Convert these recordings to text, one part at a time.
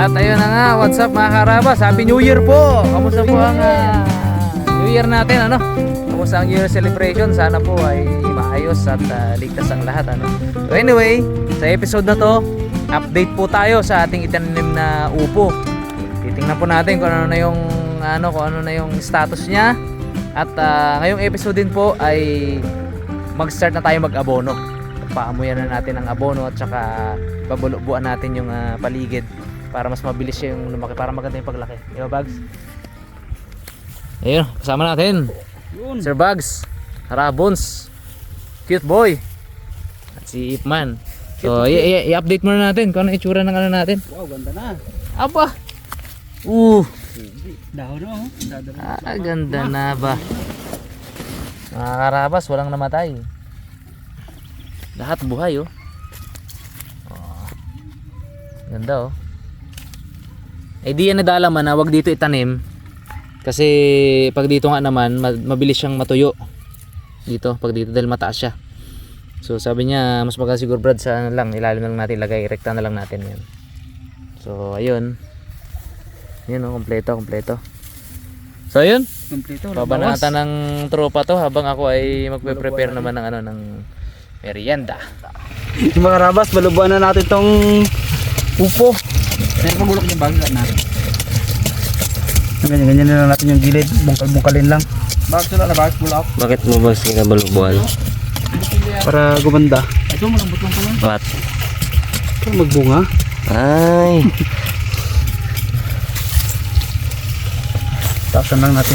At ayun na nga, what's up mga karabas? Happy New Year po! Kamusta po ang ah, New Year natin, ano? Kamusta ang New Year celebration? Sana po ay maayos at ah, ligtas ang lahat, ano? So anyway, sa episode na to, update po tayo sa ating itanim na upo. Titingnan po natin kung ano na yung ano, kung ano na yung status niya. At ah, ngayong episode din po ay mag-start na tayo mag-abono. Paamuyan na natin ang abono at saka babulubuan natin yung ah, paligid para mas mabilis siya yung lumaki para maganda yung paglaki. Di ba, Bags? Ayun, kasama natin. Yun. Sir Bags, Harabons, Cute Boy, at si Ipman. So, i-update muna natin kung ano itsura ng ano natin. Wow, ganda na. Aba! Uh, Dahon na oh. Ah, ganda na ba? Mga karabas, walang namatay. Lahat buhay, oh. oh. Ganda, oh. Eh di yan nadalaman na wag dito itanim. Kasi pag dito nga naman, ma- mabilis siyang matuyo. Dito, pag dito dahil mataas siya. So sabi niya, mas maganda siguro Brad sa ano lang, ilalim na lang natin ilagay, rekta na lang natin yan. So ayun. Yun oh, kompleto, kompleto. So ayun, Kompleto. pabanatan ng tropa to habang ako ay magpe-prepare naman ng ano ng merienda. Yung mga rabas, balubuan na natin tong upo. Pero pagulok yung bangga na. Ganyan, ganyan na lang natin yung gilid. Bungkal-bungkalin lang. Bakit sila na bakit bulak? Bakit mo ba sila balubuan? Para gumanda. Ito, malambot lang pala. What? Para magbunga. Ay, Taksan lang natin.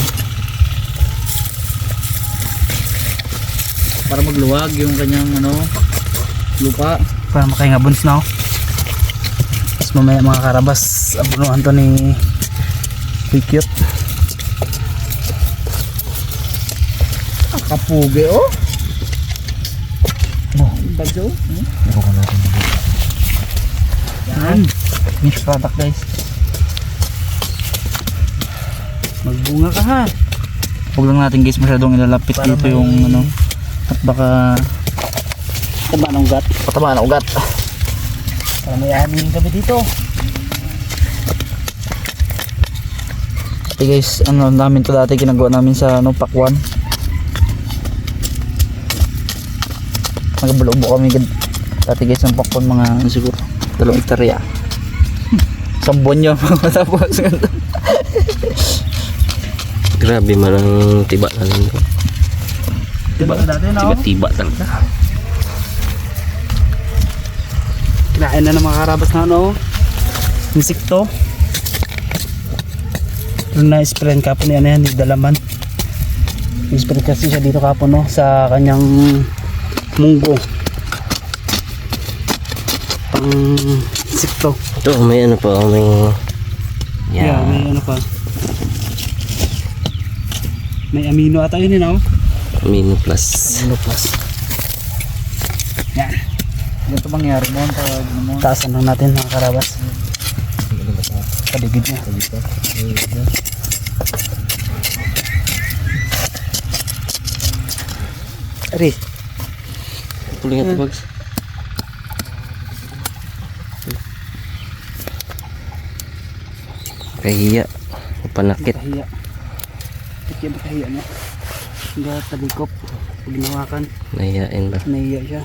Para magluwag yung kanyang ano, lupa. Para makahinga buns na oh. Mamaya mga karabas, abunuhan to ni. Ah, kapugi oh. Oh, bagyo. Hmm? Yan. Finished product guys. Magbunga ka ha. Huwag lang natin guys masyadong ilalapit dito yung ano. At baka taba ng ugat. Patama na ugat. Para may amin kami dito. Ito guys, ano namin to dati ginagawa namin sa ano, pakwan. Nagbulo-buo kami dati guys ng pakwan mga ano siguro dalawang hektarya. Isang buwan yun matapos. grabe man ang tiba na lang. diba na dati na Tiba-tiba talaga. Kinain na ng mga karabas na ano, insekto. Pero na-spray kapon yan yan, yung dalaman. Na-spray kasi siya dito kapon no, sa kanyang munggo. Pang insekto. Ito, may ano pa, may... Yeah, Yeah. may ano pa. May amino ata yun yun, oh. Amino plus. Amino plus. Ganito mangyari mo pag mo. Taasan lang natin mga karabas. Paligid niya. Ari. Puling ito bags. Kahiya. Panakit. Kahiya. Kaya ba kahiya niya? Hindi talikop. Pag ginawakan, Nahiyain ba? nahiya siya.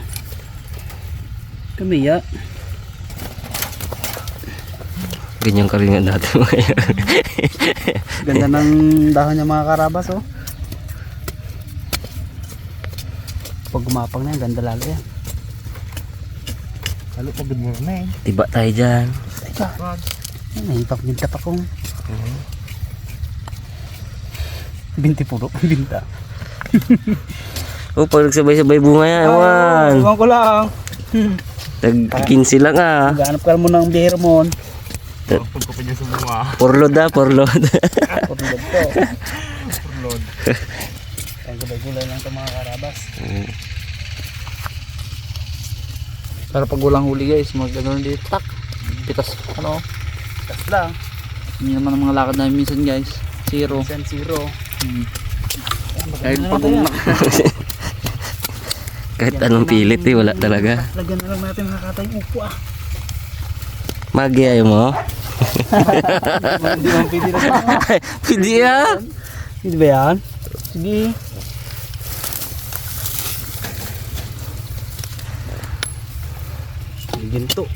Kamiya. Ganyan ka rin nga dati mga yan. Ganda ng dahon niya mga karabas oh. Pag gumapang na yan, ganda lalo yan. Lalo pag ganyan na eh. Tiba tayo dyan. Teka. Ay, may pagbinta pa kong. Binti puro pagbinta. Oh, pag nagsabay-sabay bunga yan, ewan. Iwan ko lang. Tag-15 lang ah. Maghanap ka mo ng beer mo. Porlod ah, porlod. Purlod to. Purlod. Ay, gulay-gulay lang ito mga karabas. Pero pag walang huli guys, magaganoon dito. Tak. Pitas. Ano? Pitas lang. Hindi naman ang mga lakad namin minsan guys. Zero. Minsan zero. Hmm. Kahit pag Kahit anong pilit eh, wala talaga. Lagyan na lang natin mga katay upo ah. Magi ayaw mo? Pwede na. Pwede ba yan? Sige. Ginto.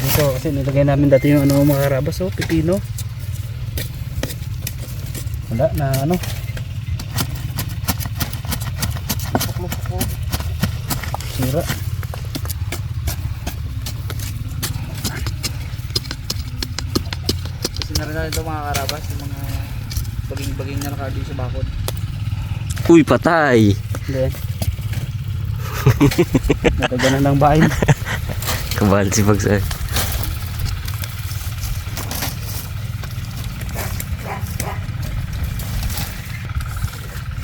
Dito kasi nilagay namin dati yung ano mga karabas oh, pipino. Wala na ano. Sira. Kasi na rin natin ito mga karabas, yung mga baging-baging na nakali sa bakod. Uy, patay. Hindi. Nataganan ng bahay. Kabal si Pagsay.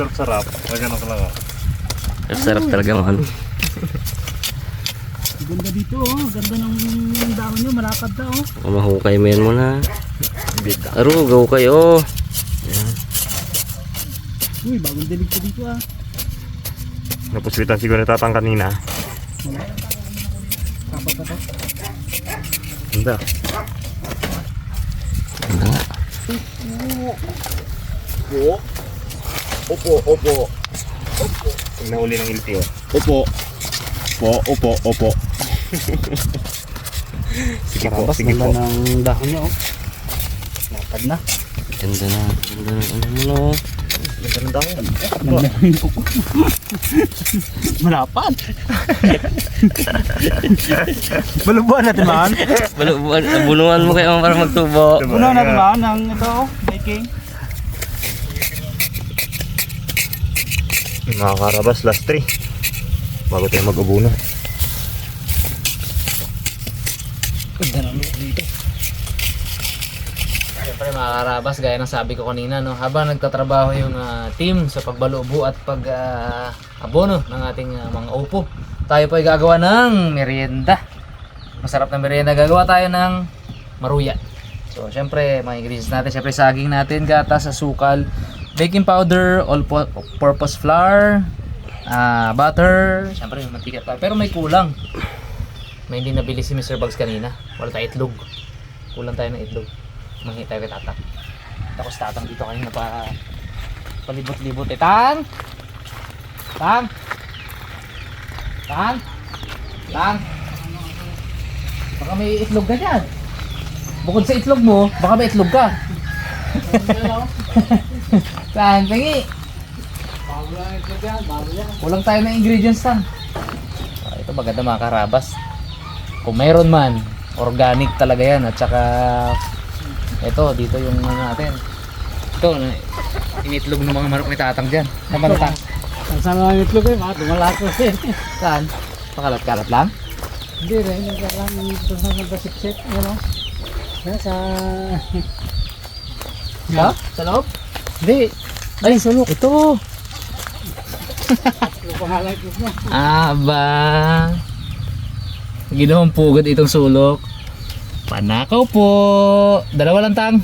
Sarap-sarap. Magano ka lang oh. Sarap talaga man. Ganda dito oh, ganda ng dahon nyo, malapad na oh. Mahukay mo yan muna. Aro, gaw kayo. Uy, bagong dilig ko dito ah. Napuswitan siguro ni tatang kanina. Kapag ka to. Ganda. Ano nga? Opo, opo. Opo. Pag nahuli ng ilti oh. Opo. Opo, opo, opo. sige po, Karabas, sige po. ganda ng dahon nyo oh. Lapad na. Ganda na. Ganda na. Ano mo no? Ganda ng dahon. Ganda ng buko. malapad. Balubuan natin man. Balubuan, bulungan mo kayo para magtubo. Una natin man ng ito oh, baking. Mga karabas, last three. Bago tayo mag-ubuno. Ganda ng lugar dito. Siyempre mga karabas, gaya ng sabi ko kanina, no, habang nagtatrabaho yung ah, team sa pagbalubo at pag ah, abono ng ating ah, mga upo, tayo po ay gagawa ng merienda. Masarap na merienda. Gagawa tayo ng maruya. So, syempre, mga ingredients natin, syempre saging natin, gatas, asukal, baking powder, all-purpose flour, ah, butter, syempre may mantika tayo. Pero may kulang. May hindi nabili si Mr. Bugs kanina. Wala tayo itlog. Kulang tayo ng itlog. Manghi tayo kay tatang. Tapos tatang dito kanina pa palibot-libot eh. Tang! Tang! Tang! Tang! Baka may itlog ka dyan. Bukod sa itlog mo, baka may itlog ka. Tang, tangi! Kulang tayo ng ingredients tang. Ah, ito maganda mga karabas. Kung mayroon man, organic talaga yan. At saka, ito, dito yung ano natin. Ito, initlog ng mga manok ni tatang dyan. Na tang. Ang sama ng itlog eh, mga tumalakos eh. Saan? Pakalat-kalat lang? Hindi rin, hindi ka lang ito sa nagkasipsip, ano? Yan sa... Sa? Sa loob? Hindi, Ay, sulok. Ito. yung pangalan ko mo. Aba. Ginawang pugad itong sulok. Panakaw po. Dalawa lang tang.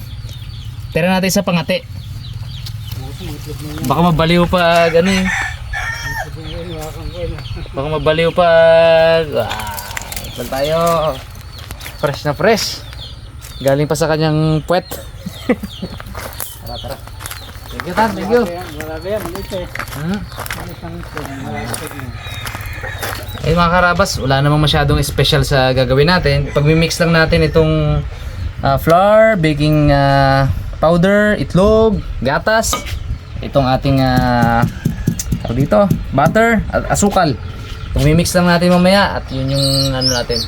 Tira natin sa pangate. Baka mabaliw pag ano eh. Baka mabaliw pag... Ah, tayo? Fresh na fresh. Galing pa sa kanyang puwet. tara, tara. Thank you, Tan. Thank you. Marami yan, maliit eh. Hmm? Eh mga karabas, wala namang masyadong special sa gagawin natin. Pag-mix lang natin itong ah, flour, baking ah, powder, itlog, gatas, itong ating uh, dito, butter, at asukal. Pag-mix lang natin mamaya at yun yung ano natin,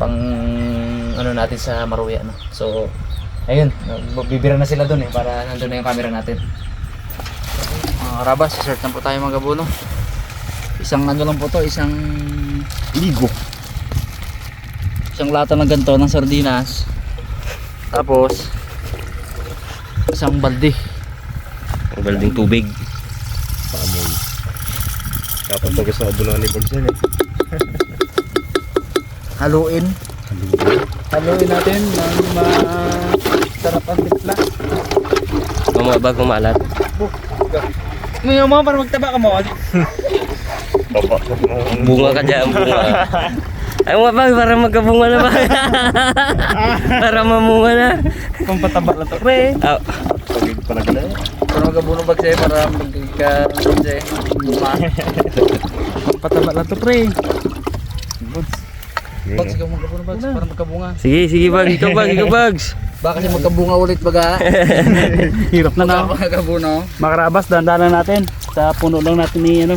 pang ano natin sa maruya. No? So, ayun, bibira na sila dun eh, para nandun na yung camera natin. Mga karabas, start na po tayo mga gabuno. Isang ano lang po to, isang Ligo. isang lata ng ganito ng sardinas. Tapos isang balde. Ang balding tubig. Paamoy. Dapat pag sa ubunuan ni Bugs yan eh. Haluin. Haluin natin ng masarap ang timpla. Mamabag, mamalat. Ngayon mo para magtaba ka mo. Bunga ka dyan, bunga. Ay mo bag para magkabunga na ba? para mamunga na. Pampataba lang to. Pre. Ah, Pagod pala eh. Para magkabuno ba sa'yo para magka... sa'yo. Pampataba lang to pre. Bags, ikaw magkabuno bags para magkabunga. sige, sige bag, ikaw bag, ikaw bags. Baka kasi magkabunga ulit baga. Hirap na na. Magkabuno. Makarabas, dandanan natin. Sa puno lang natin ni ano.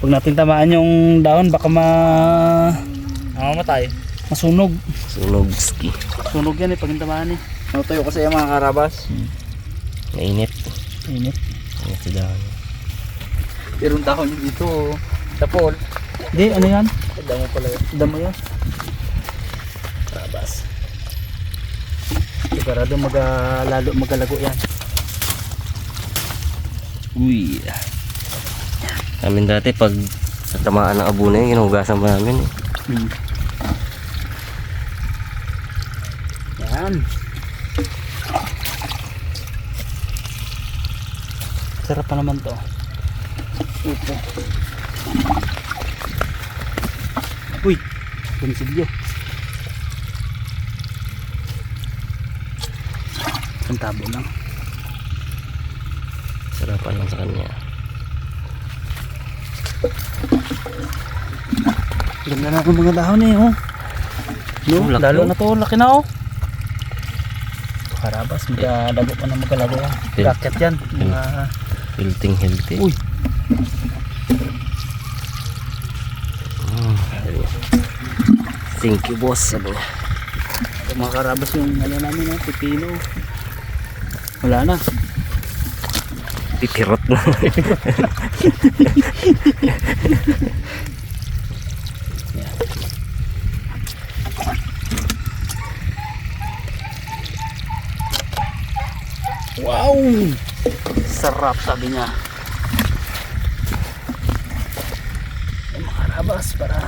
Huwag natin tamaan yung daon, baka ma... Mamamatay. masunog. Sunog ski. Sunog yan eh, pag tamaan eh. Natuyo kasi yung mga karabas. Mainit. Init. Mainit si dahon. Pero ang dahon dito. Tapol. Hindi, ano yan? Damo pala yun. Damo yan. Karabas. Sigurado mag, lalo magalago yan. Uy. Amin dati pag natamaan ng abuna yun, ginugasan pa namin eh. Hmm. Yan. Sarap pa naman to. Upo. Konsilyo. Kantabo lang. Sarapan lang sa kanya. Ganda na ng mga dahon eh, oh. No, laki, lalo oh. na to, laki na oh. Karabas, magkalago pa na magkalago yan. Yeah. Kakyat yan. Mga, Healthy, healthy. uy, Mm, sabi niya. Thank you boss, sabi niya. mga karabas yung ano namin, oh, pipino. Wala na. Pipirot na. Wow! Sarap sabi niya. Yung mga karabas para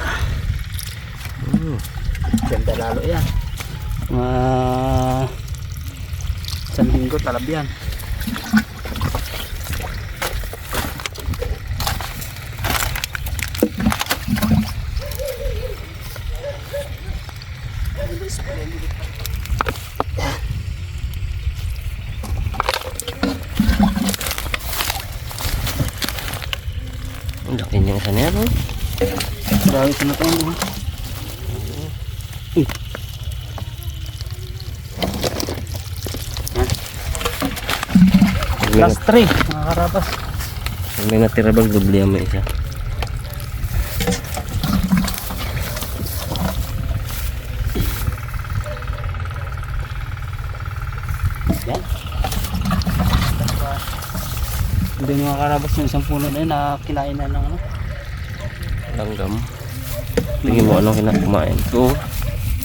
Mm. ganda lalo yan. Mga isang linggo talab yan. Ang laki niya isa na yan, oh. Marami sa natin mo. Pag may, Last 3 mga karabas. may natira bag, dublihan mo isa. Hindi mga karabas yung isang puno na yun na kinain na ng ano. Langgam. Tingin mo anong kina kumain. Oo.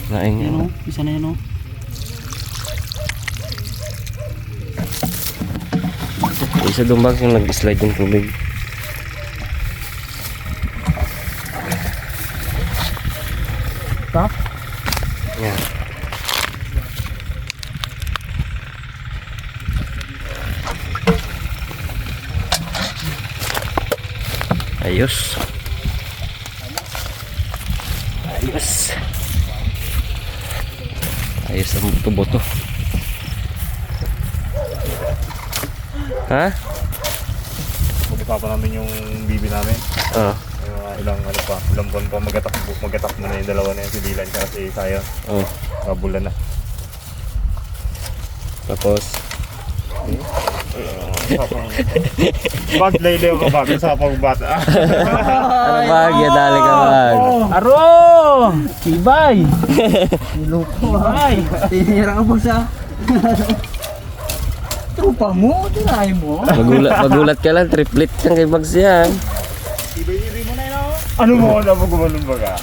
Niya. Yan o, isa na yun o. Isa dumbag yung nag-slide yung tubig. Ta? Yan. Ayos. Ayos. Ayos ang buto-buto. Ha? Pupunta pa namin yung bibi namin. Oo. May mga ilang ano pa, ilang buwan pa magatak, magatak mo na yung dalawa na yung si Dylan tsaka si Sayo. Oh. Kabulan na. Tapos, Bag laylay ako bag sa pagbata. ano ba? Dali ka ba? Aro! Tibay! Tibay! Tinira ka ba sa... Trupa mo? Tinahin mo? Magulat, magulat ka lang, triplet yan kay Bags yan. ano mo na pag gumanon baga?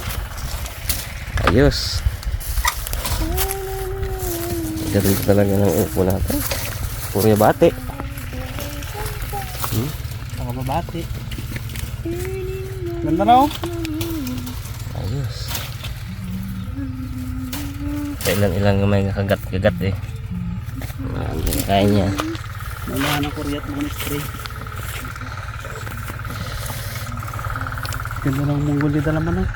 Ayos. Galing talaga ng upo natin. Puro yabate. Mga babati. Ganda na o. Ayos. Kailan-ilang may kagat-kagat eh. Ang kinakain niya. Mamahan ang kuryat mga spray. Ganda ng munggol dito naman ah.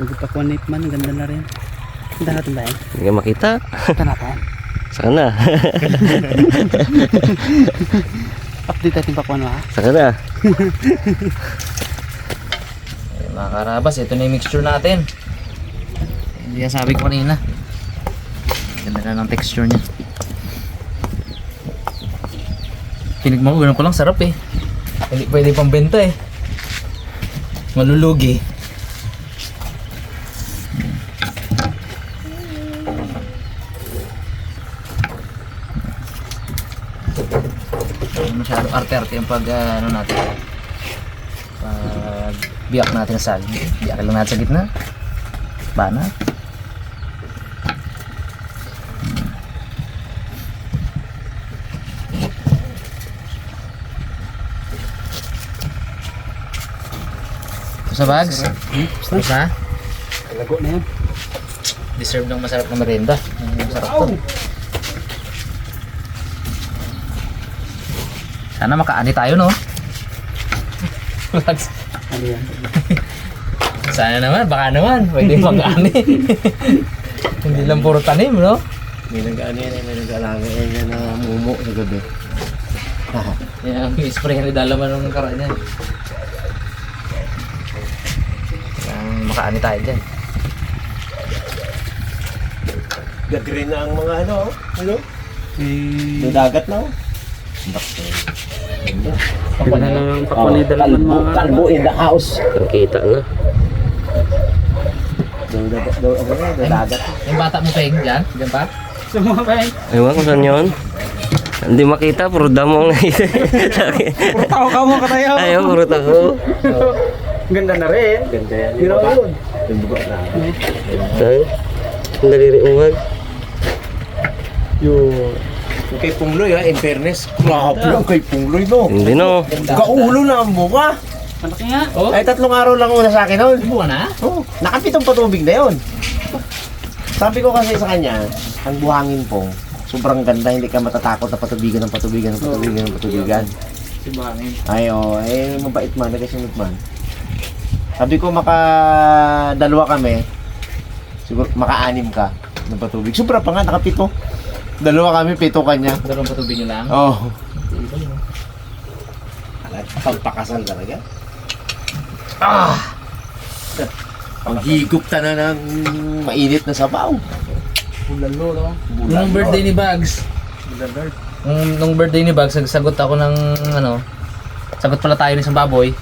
Nagpakuan na man, ganda na rin. Ganda natin ba yan? Hindi ka makita. Kita natin. Sana. Update natin pakuan ha? Sana. Mga karabas, ito na yung mixture natin. Hindi yan sabi ko kanina. Ganda na ng texture niya. Tinigman ko, lang sarap eh. Hindi pwede pang benta eh. Malulugi. Hindi masyado arte-arte yung pag ah, ano natin. Pag biyak natin sa. Biyak lang natin sa gitna. Bana. Sa bags? Ito sa? Lago na yan. Deserve ng masarap na merienda. Ang Masarap to. Sana makaani tayo no? Bags. Ano yan? Sana naman, baka naman. Pwede mag-ani. Hindi lang puro tanim, no? May nag-ano yan, may nag-alaga yan na mumo sa gabi. Yan, yung spray ni dalaman ng karaan. Makaani tayo dyan. Gagreen na ang mga ano, ano? Eh, dagat na. ganda na lang pakonip dalaman mga Kalbo in the house. Nakita na. Daw, daw, daw, ano na, daw, dagat. Yung bata mo peng dyan? Dyan pa? Sumama ba Ewan kung saan yun. Hindi makita, puro damo ang. Puro tao ka mo katayo. Ayaw, puro tako. Ganda na rin. Ganda yan. Hiraw yun. Yung buka na. Saan? Ang. Yun. Yung kay Pungloy ha, in fairness, grabe ang kay Pungloy no. Hindi no. Kaulo na ang buka. Malaki nga. Oh, Ay, tatlong araw lang muna sa akin nun. buwan na? Oh, nakapitong patubig na yun. Sabi ko kasi sa kanya, ang buhangin po, sobrang ganda, hindi ka matatakot na patubigan ng patubigan ng patubigan ng patubigan. Si Bangin. Ay, oh, eh, mabait man, nagkasunod man. Sabi ko, maka dalawa kami, siguro maka-anim ka ng patubig. Sobra pa nga, nakapito. Dalawa kami, pito kanya. Dalawang patubig nyo lang. Oh. Pagpakasal talaga. Ah! Ang higop ta na ng mainit na sabaw. Bulalo, no? Nung birthday ni Bags, Bulalo. nung, nung birthday ni Bags, nagsagot ako ng ano, sagot pala tayo ng isang baboy.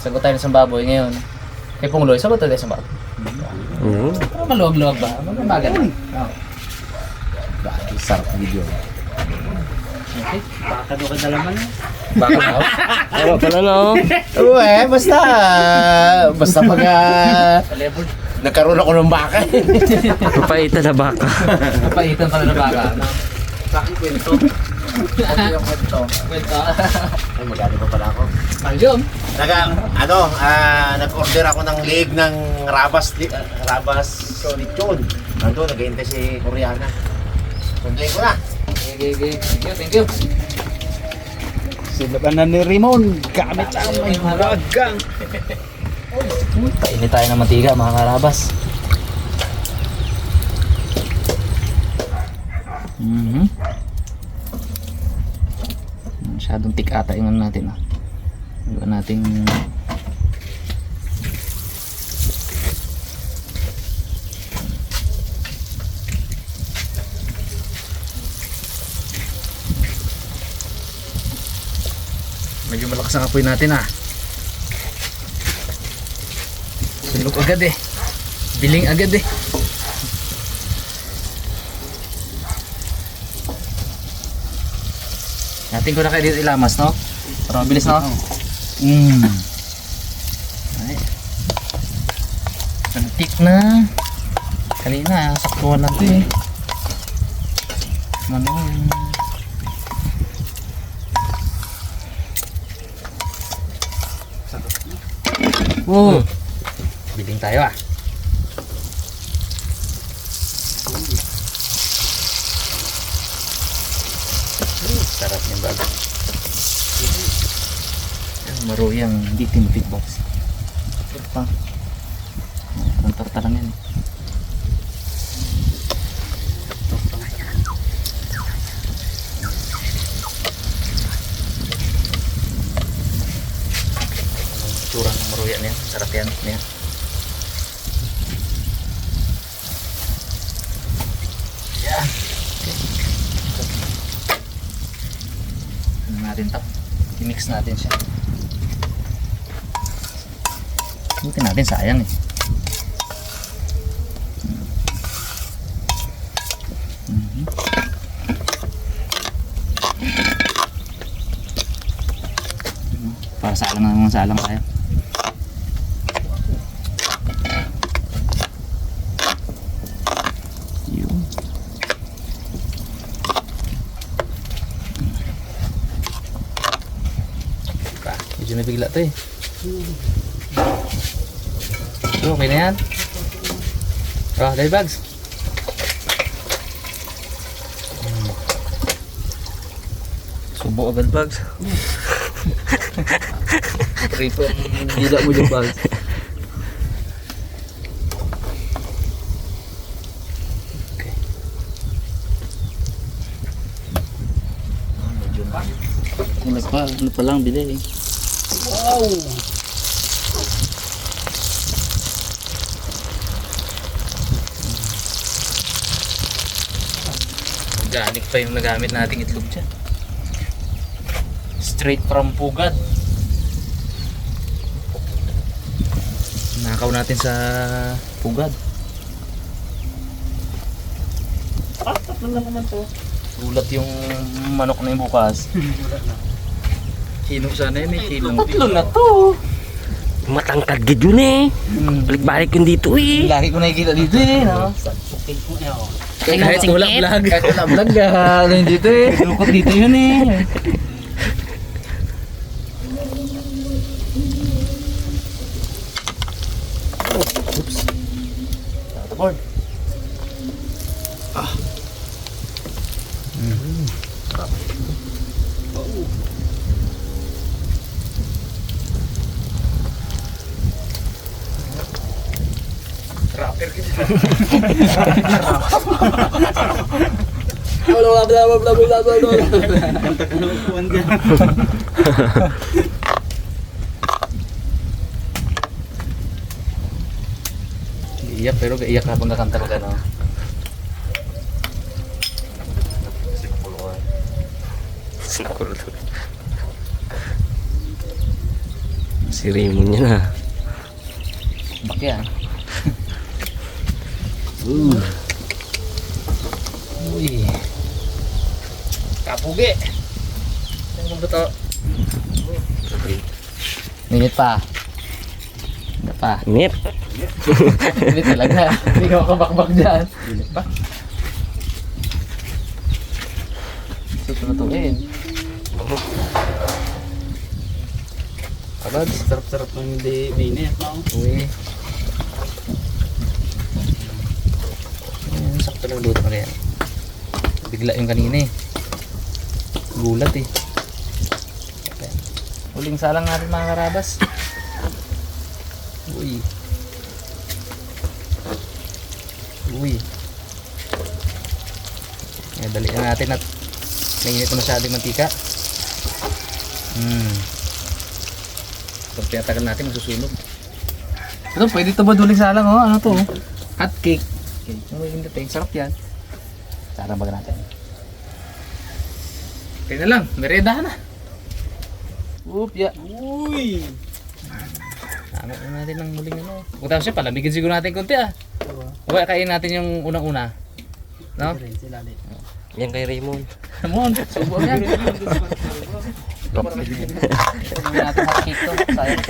Sagot tayo ng isang baboy ngayon. Kay Pungloy, sagot tayo ng isang baboy. Hmm. Oh, maluwag-luwag ba? Magbagal na. Oh. Dahil sarap video. Okay. Baka doon ka dalaman. Baka na. Tama pala no. Oo eh, basta, basta pag ah, nagkaroon ako ng baka. Papaitan na baka. Kapaitan pala na baka. Bakit kwento? Ano yung kwento? Kwento. Ay, magano pa pala ako. Ayun. Naga, ano, ah, nag-order ako ng leg ng Rabas, li- ah, Rabas Lechon. Ando, nag-iintay si Koreana. Sunduin ko na. Okay, okay, okay. Thank you, thank you. Silabanan ni Ramon. Gamit ang may haragang. Kainit tayo ng mantika mga karabas. Mhm. Masyadong tik ata yung natin ah. Gawa nating Medyo malakas ang apoy natin ah. Sunog agad eh. Biling agad eh. Natin ko na kayo dito ilamas, no? Para mabilis, no? Mm. Ay. Antik na. Kanina, saktuhan na ito eh. Ano Oh. Biling tayo ah. Sarap yung bago. Yan, Maruyang hindi tinipid box. Ito pa. Torta lang yan. Turang ng maruya na yan. Sarap yan. Yan. Yan. Okay. Ano natin to? I-mix natin siya. Buti natin sayang eh. Mhm. Para salang na mga salang tayo. Medyo nabigla to eh. So, okay na yan. Oh, dahil bags. Subo agad bags. Rito ang dila mo yung bags. Okay. Ano pa? Ano pa lang bili eh. Organic pa yung nagamit nating itlog dyan. Straight from Pugad. Nakaw natin sa Pugad. Tatlo lang naman to. Gulat yung manok na yung bukas. Kino sana yun eh, kino. Tatlo na to. Matangkad gid yun eh. Hmm. Balik-balik yun dito eh. Lagi ko nakikita dito eh, no? Kahit wala vlog. Kahit wala vlog, ah, ano yun dito eh. Dukot dito yun eh. Iyak pero iyak ka pag kakanta ka no. Si Raymond yan ah. Bakya. Uh. Uy. Ba to? Minit pa. Hindi pa. Inip. Minit talaga. Hindi ka makabakbak dyan. Minit pa. Susunatuin. Abad, sarap-sarap ng hindi minit, no? Uy. Ayan, sakto lang luto na yan. Bigla yung kanina eh. Gulat eh. Huling salang natin mga karabas. Uy. Uy. Ayan, dalian natin at mainit na masyadong mantika. Hmm. Pag pinatagal natin, masusunog. Ito, pwede ito ba duling salang oh? Ano to? oh? Hot cake. Okay. Dating? Sarap yan. Sarang baga natin. Okay na lang, merenda na. Oop, ya. Uy! Tama na natin ng muling ano. Kung tapos siya, palamigin siguro natin konti ah. Okay, kain natin yung unang-una. No? Yan kay Raymond. On, subo yan. Subo natin hot cake to. Sayang.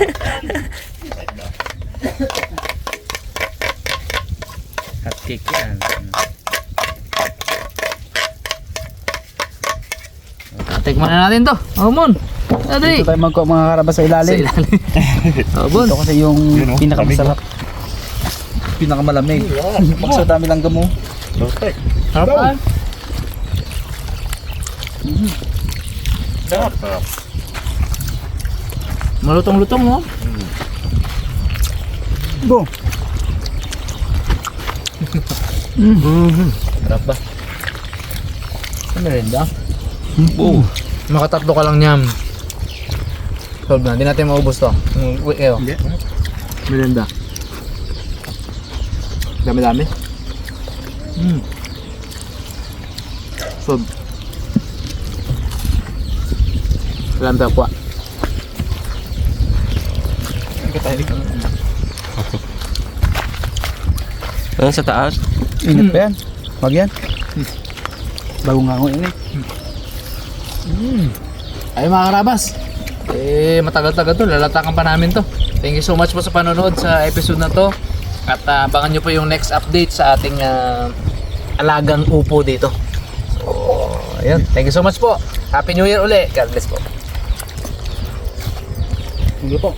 Hot cake yan. Na natin to. Omon. Adi. Dito tayo magkuha mga karabas sa Sa ilalim. ilalim. Omon. Ito kasi yung pinakamasarap. Pinakamalamig. Pag sa dami lang gamo. Sarap. Sarap, sarap. Malutong-lutong no? Bo. Sarap ba? Ano rin da? Oo. Makatatlo ka lang niyam. Solve na. Hindi natin maubos to. Mm, Wait kayo. Hindi. Merenda. Dami-dami. Mm. So, Alam tayo po. Ano sa taas? Ingat pa yan. Wag yan. Bagong hango yun eh. Ay mga karabas. Eh, matagal-tagal to. Lalatakan pa namin to. Thank you so much po sa panonood sa episode na to. At ah, abangan nyo po yung next update sa ating ah, alagang upo dito. So, ayun. Thank you so much po. Happy New Year uli. God bless po. sige po.